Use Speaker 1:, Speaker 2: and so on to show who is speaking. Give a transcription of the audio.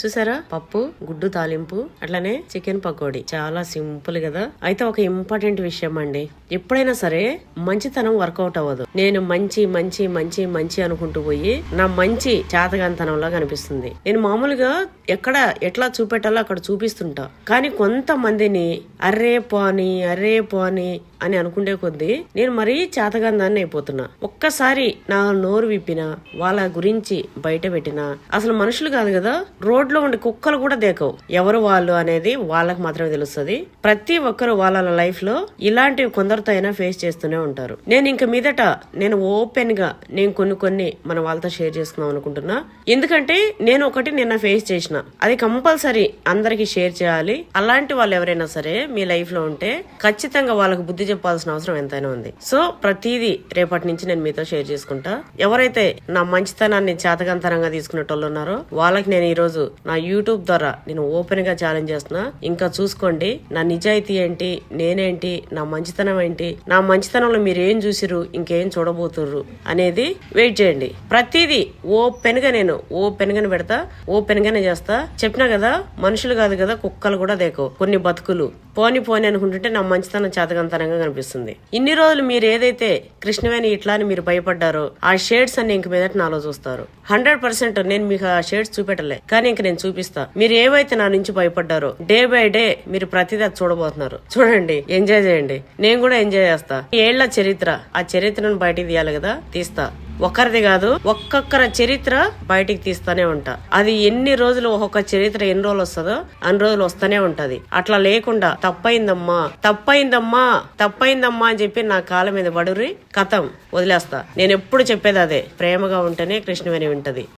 Speaker 1: చూసారా? పప్పు గుడ్డు తాలింపు అట్లానే చికెన్ పకోడీ. చాలా సింపుల్ కదా? అయితే ఒక ఇంపార్టెంట్ విషయం అండి. ఎప్పుడైనా సరే మంచితనం వర్కౌట్ అవ్వదు. నేను మంచి మంచి మంచి మంచి అనుకుంటూ పోయి నా మంచి చేతగాంతనంలా కనిపిస్తుంది. నేను మామూలుగా ఎక్కడ ఎట్లా చూపెట్టాలో అక్కడ చూపిస్తుంటా. కానీ కొంతమందిని అర్రే పోని అర్రే పోని అని అనుకుంటే కొద్దీ నేను మరీ చేతగాందాన్ని అయిపోతున్నా. ఒక్కసారి నా నోరు విప్పిన వాళ్ళ గురించి బయట పెట్టినా అసలు మనుషులు కాదు కదా రోడ్ రోడ్లో ఉండే కుక్కలు కూడా దేకవు. ఎవరు వాళ్ళు అనేది వాళ్ళకి మాత్రమే తెలుస్తుంది. ప్రతి ఒక్కరు వాళ్ళ లైఫ్లో ఇలాంటివి కొందరితో అయినా ఫేస్ చేస్తూనే ఉంటారు. నేను ఇంక మీదట నేను ఓపెన్గా నేను కొన్ని కొన్ని మన వాళ్ళతో షేర్ చేసుకుందాం అనుకుంటున్నా. ఎందుకంటే నేను ఒకటి నిన్న ఫేస్ చేసిన. అది కంపల్సరీ అందరికి షేర్ చేయాలి. అలాంటి వాళ్ళు ఎవరైనా సరే మీ లైఫ్లో ఉంటే ఖచ్చితంగా వాళ్ళకి బుద్ధి చెప్పాల్సిన అవసరం ఎంతైనా ఉంది. సో ప్రతిదీ రేపటి నుంచి నేను మీతో షేర్ చేసుకుంటా. ఎవరైతే నా మంచితనాన్ని చేతకంతరంగా తీసుకునేటోళ్ళు ఉన్నారో వాళ్ళకి నేను ఈ రోజు నా యూట్యూబ్ ద్వారా నేను ఓపెన్గా ఛాలెంజ్ చేస్తున్నా. ఇంకా చూసుకోండి నా నిజాయితీ ఏంటి నేనేంటి నా మంచితనం ఏంటి నా మంచితనంలో మీరు ఏం చూసిరు ఇంకేం చూడబోతుర్రు అనేది వెయిట్ చేయండి. ప్రతిదీ ఓపెన్గా నేను ఓపెన్ గానే పెడతా ఓపెన్ గానే చేస్తా. చెప్పినా కదా మనుషులు కాదు కదా కుక్కలు కూడా దేకో కొన్ని బతుకులు. పోని పోని అనుకుంటుంటే నా మంచితనం చేతకంతనంగా కనిపిస్తుంది. ఇన్ని రోజులు మీరు ఏదైతే కృష్ణవేణి ఇట్లా అని మీరు భయపడ్డారో ఆ షేడ్స్ అన్ని ఇంక మీదట నాలో చూస్తారు. హండ్రెడ్ పర్సెంట్ నేను మీకు ఆ షేడ్స్ చూపెట్టలే. కానీ ఇంక నేను చూపిస్తా. మీరు ఏవైతే నా నుంచి భయపడ్డారో డే బై డే మీరు ప్రతిదీ అది చూడబోతున్నారు. చూడండి ఎంజాయ్ చేయండి. నేను కూడా ఎంజాయ్ చేస్తా. ఏళ్ళ చరిత్ర ఆ చరిత్రను బయటికి తీయాలి కదా? తీస్తా. ఒక్కరిది కాదు ఒక్కొక్కరి చరిత్ర బయటికి తీస్తానే ఉంటా. అది ఎన్ని రోజులు ఒక్కొక్క చరిత్ర ఎన్ని రోజులు వస్తుందో అన్ని రోజులు వస్తూనే ఉంటది. అట్లా లేకుండా తప్పైందమ్మా తప్పైందమ్మా తప్పైందమ్మా అని చెప్పి నా కాళ్ళ మీద పడుర్రి కథం వదిలేస్తా. నేను ఎప్పుడు చెప్పేది అదే ప్రేమగా ఉంటేనే కృష్ణవేణి వింటది.